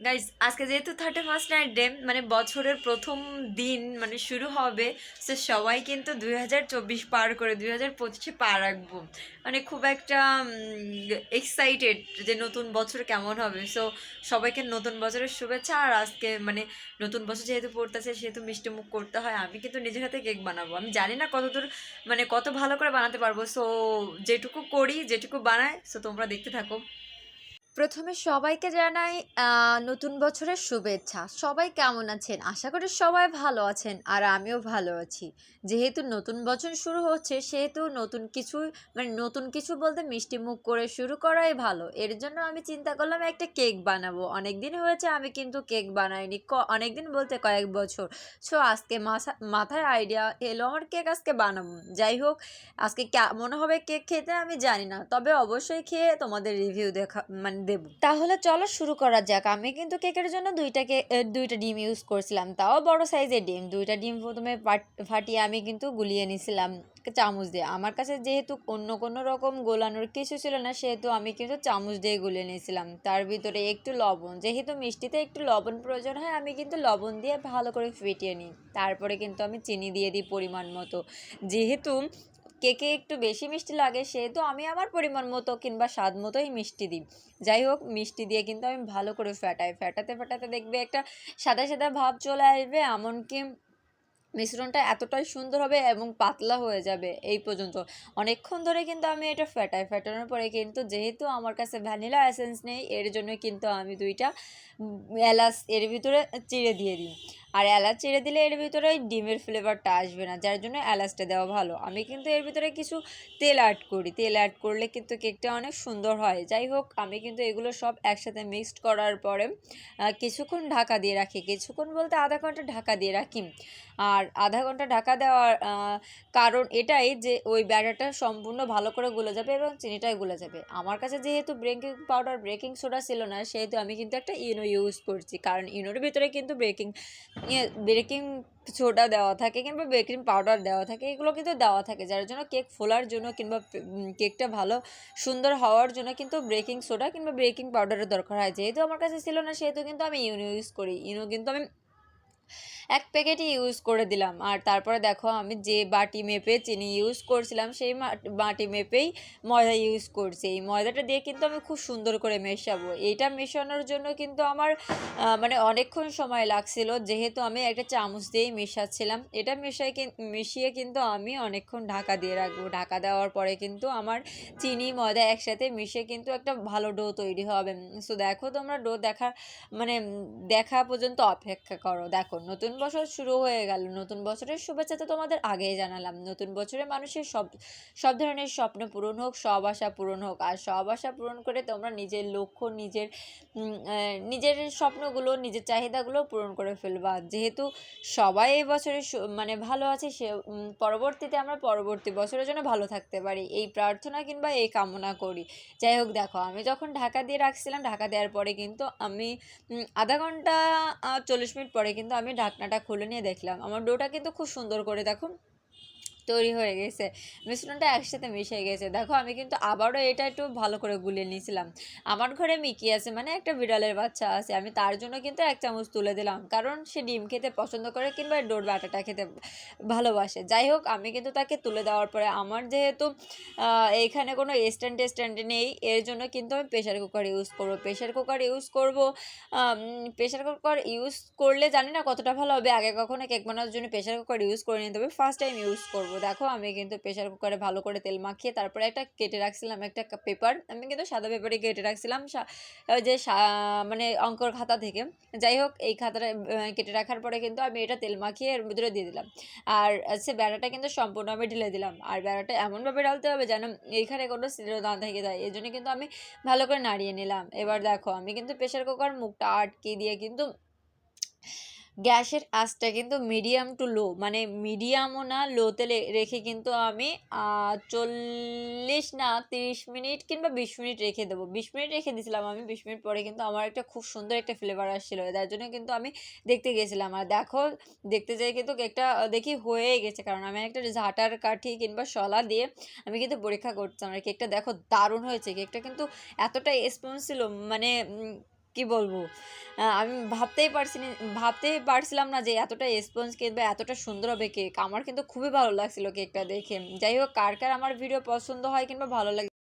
Guys আজকে যেহেতু thirty first night day মানে বছরের প্রথম দিন মানে শুরু হবে সে সবাই কিন্তু দুই হাজার চব্বিশ পার করে দুই হাজার পঁচিশে পা রাখব। মানে খুব একটা এক্সাইটেড যে নতুন বছর কেমন হবে। সো সবাইকে নতুন বছরের শুভেচ্ছা, আর আজকে মানে নতুন বছর যেহেতু পড়তেছে, সেহেতু মিষ্টি মুখ করতে হয়। আমি কিন্তু নিজের হাতে কেক বানাবো। আমি জানি না কতদূর মানে কত ভালো করে বানাতে পারব। সো যেটুকু করি, যেটুকু বানাই সো তোমরা দেখতে থাকো। প্রথমে সবাইকে জানাই নতুন বছরের শুভেচ্ছা। সবাই কেমন আছেন? আশা করি সবাই ভালো আছেন আর আমিও ভালো আছি। যেহেতু নতুন বছর শুরু হচ্ছে, সেহেতু নতুন কিছু মানে নতুন কিছু বলতে মিষ্টি মুখ করে শুরু করাই ভালো। এর জন্য আমি চিন্তা করলাম একটা কেক বানাবো। অনেক দিন হয়েছে আমি কিন্তু কেক বানাইনি অনেক দিন বলতে কয়েক বছর। সো, আজকে মাথা- মাথায় আইডিয়া এলো আমার কেক আজকে বানাবো। যাই হোক, আজকে কেমন হবে কেক খেতে আমি জানি না। তবে অবশ্যই খেয়ে তোমাদের রিভিউ দেখা মানে দেব। তাহলে চলো শুরু করা যাক। আমি কিন্তু কেকের জন্য দুইটা কে- দুইটা ডিম ইউজ করছিলাম। তাও বড় সাইজের ডিম। দুইটা ডিম প্রথমে ফাটিয়ে আমি কিন্তু গুলিয়ে নিছিলাম চামচ দিয়ে। আমার কাছে যেহেতু অন্য কোনো রকম গোলানোর কিছু ছিল না, সেহেতু আমি কিন্তু চামচ দিয়ে গুলিয়ে নিয়েছিলাম তার ভিতরে একটু লবণ। যেহেতু মিষ্টিতে একটু লবণ প্রয়োজন হয়, আমি কিন্তু লবণ দিয়ে ভালো করে ফেটিয়ে নিই। তারপরে কিন্তু আমি চিনি দিয়ে দিই পরিমাণ মতো। যেহেতু কেকে একটু বেশি মিষ্টি লাগে সেহেতু আমি আমার পরিমাণ মতো কিংবা স্বাদ মতোই মিষ্টি দিই। যাই হোক, মিষ্টি দিয়ে কিন্তু আমি ভালো করে ফেটাই। ফেটাতে ফেটাতে দেখবে একটা সাদা সাদা ভাব চলে আসবে, এমনকি মিশ্রণটা এতটাই সুন্দর হবে এবং পাতলা হয়ে যাবে এই পর্যন্ত। অনেকক্ষণ ধরে কিন্তু আমি এটা ফেটাই। ফেটানোর পরে কিন্তু যেহেতু আমার কাছে ভ্যানিলা এসেন্স নেই, এর জন্য কিন্তু আমি দুইটা এলাচ এর ভিতরে চিড়ে দিয়ে দিই। আর এলাচ ছেড়ে দিলে এর ভিতরে ওই ডিমের ফ্লেভারটা আসবে না, যার জন্য এলাচটা দেওয়া ভালো। আমি কিন্তু এর ভিতরে কিছু তেল অ্যাড করি। তেল অ্যাড করলে কিন্তু কেকটা অনেক সুন্দর হয়। যাই হোক, আমি কিন্তু এগুলো সব একসাথে মিক্সড করার পরে কিছুক্ষণ ঢাকা দিয়ে রাখি। কিছুক্ষণ বলতে আধা ঘণ্টা ঢাকা দিয়ে রাখি। আর আধা ঘণ্টা ঢাকা দেওয়ার কারণ এটাই যে ওই ব্যাটারটা সম্পূর্ণ ভালো করে গলে যাবে এবং চিনিটাই গলে যাবে। আমার কাছে যেহেতু ব্রেকিং পাউডার, ব্রেকিং সোডা ছিল না, সেহেতু আমি কিন্তু একটা ইনো ইউজ করছি। কারণ ইনোর ভিতরে কিন্তু ব্রেকিং ব্রেকিং সোডা দেওয়া থাকে কিংবা বেকিং পাউডার দেওয়া থাকে, এগুলো কিন্তু দেওয়া থাকে, যার জন্য কেক ফোলার জন্য কিংবা কেকটা ভালো, সুন্দর হওয়ার জন্য কিন্তু বেকিং সোডা কিংবা বেকিং পাউডারের দরকার হয়। যেহেতু আমার কাছে ছিল না, সেহেতু কিন্তু আমি ইনো ইউজ করি। ইনো কিন্তু আমি এক প্যাকেটই ইউজ করে দিলাম। আর তারপরে দেখো আমি যে বাটি মেপে চিনি ইউজ করছিলাম, সেই বাটি মেপেই ময়দা ইউজ করছি। এই ময়দাটা দিয়ে কিন্তু আমি খুব সুন্দর করে মেশাবো। এইটা মেশানোর জন্য কিন্তু আমার মানে অনেকক্ষণ সময় লাগছিল। যেহেতু আমি একটা চামচ দিয়েই মেশাচ্ছিলাম, এটা মেশাই মিশিয়ে কিন্তু আমি অনেকক্ষণ ঢাকা দিয়ে রাখব। ঢাকা দেওয়ার পরে কিন্তু আমার চিনি, ময়দা একসাথে মিশে কিন্তু একটা ভালো ডো তৈরি হবে। সো দেখো তোমরা ডো দেখা মানে দেখা পর্যন্ত অপেক্ষা করো। দেখো নতুন বছর শুরু হয়ে গেল, নতুন বছরের শুভেচ্ছা তো তোমাদের আগেই জানালাম। নতুন বছরে মানুষের সব সব ধরনের স্বপ্ন পূরণ হোক, সব আশা পূরণ হোক, আর সব আশা পূরণ করে তোমরা নিজের লক্ষ্য, নিজের নিজের স্বপ্নগুলো, নিজের চাহিদাগুলো পূরণ করে ফেলবা। যেহেতু সবাই এই বছরে মানে ভালো আছে, সে পরবর্তীতে আমরা পরবর্তী বছরের জন্য ভালো থাকতে পারি। এই প্রার্থনা কিংবা এই কামনা করি। যাই হোক, দেখো, আমি যখন ঢাকা দিয়ে রাখছিলাম, ঢাকা দেওয়ার পরে কিন্তু আমি আধা ঘণ্টা চল্লিশ মিনিট পরে কিন্তু আমি ঢাকনাটা খুলে নিয়ে দেখলাম। আমার ডোটা কিন্তু খুব সুন্দর করে দেখো তৈরি হয়ে গেছে। মিশ্রণটা একসাথে মিশে গেছে। দেখো, আমি কিন্তু আবারও এটা একটু ভালো করে গুলিয়ে নিয়েছিলাম। আমার ঘরে মিকি আছে মানে একটা বিড়ালের বাচ্চা আছে। আমি তার জন্য কিন্তু এক চামচ তুলে দিলাম, কারণ সে ডিম খেতে পছন্দ করে কিংবা ডোর বাটাটা খেতে ভালোবাসে। যাই হোক, আমি কিন্তু তাকে তুলে দেওয়ার পরে আমার যেহেতু এইখানে কোনো স্ট্যান্ড স্ট্যান্ড নেই, এর জন্য কিন্তু আমি প্রেশার কুকার ইউজ করব। প্রেশার কুকার ইউজ করব প্রেশার কুকার ইউজ করলে জানি না কতটা ভালো হবে। আগে কখনো কেক বানানোর জন্য প্রেশার কুকার ইউজ করে নিতে হবে ফার্স্ট টাইম ইউজ করব। দেখো, আমি কিন্তু প্রেশার কুকারে ভালো করে তেল মাখিয়ে তারপরে একটা কেটে রাখছিলাম একটা পেপার আমি কিন্তু সাদা পেপারে কেটে রাখছিলাম যে মানে অঙ্কর খাতা থেকে। যাই হোক, এই খাতাটা কেটে রাখার পরে কিন্তু আমি এটা তেল মাখিয়ে এর ভিতরে দিয়ে দিলাম। আর সে বেড়াটা কিন্তু সম্পূর্ণ আমি ঢেলে দিলাম। আর বেড়াটা এমনভাবে ডালতে হবে যেন এইখানে কোনো সিলো না থেকে যায়। এই জন্য কিন্তু আমি ভালো করে নাড়িয়ে নিলাম। এবার দেখো, আমি কিন্তু প্রেশার কুকার মুখটা আটকে দিয়ে কিন্তু গ্যাসের আঁচটা কিন্তু মিডিয়াম টু লো মানে মিডিয়ামও না, লোতে রেখে কিন্তু আমি চল্লিশ না, তিরিশ মিনিট কিংবা বিশ মিনিট রেখে দেবো। বিশ মিনিট রেখে দিয়েছিলাম আমি, বিশ মিনিট পরে কিন্তু আমার একটা খুব সুন্দর একটা ফ্লেভার আসছিল। তার জন্য কিন্তু আমি দেখতে গেছিলাম। আর দেখো, দেখতে যাই কিন্তু কেকটা দেখি হয়ে গেছে। কারণ আমি একটা ঝাঁটার কাঠি কিংবা শলা দিয়ে আমি কিন্তু পরীক্ষা করছিলাম আর কেকটা দেখো দারুণ হয়েছে। কেকটা কিন্তু এতটা স্পঞ্জ ছিল মানে কি বলব? আমি ভাবতেই পারছি ভাবতেই পারছিলাম না যে এতটা স্পঞ্জ কেক বা এতটা সুন্দর হবে কেক আমার কিন্তু খুবই ভালো লাগছিল কেকটা দেখে। যাই হোক, কার কার আমার ভিডিও পছন্দ হয় কিংবা ভালো লাগে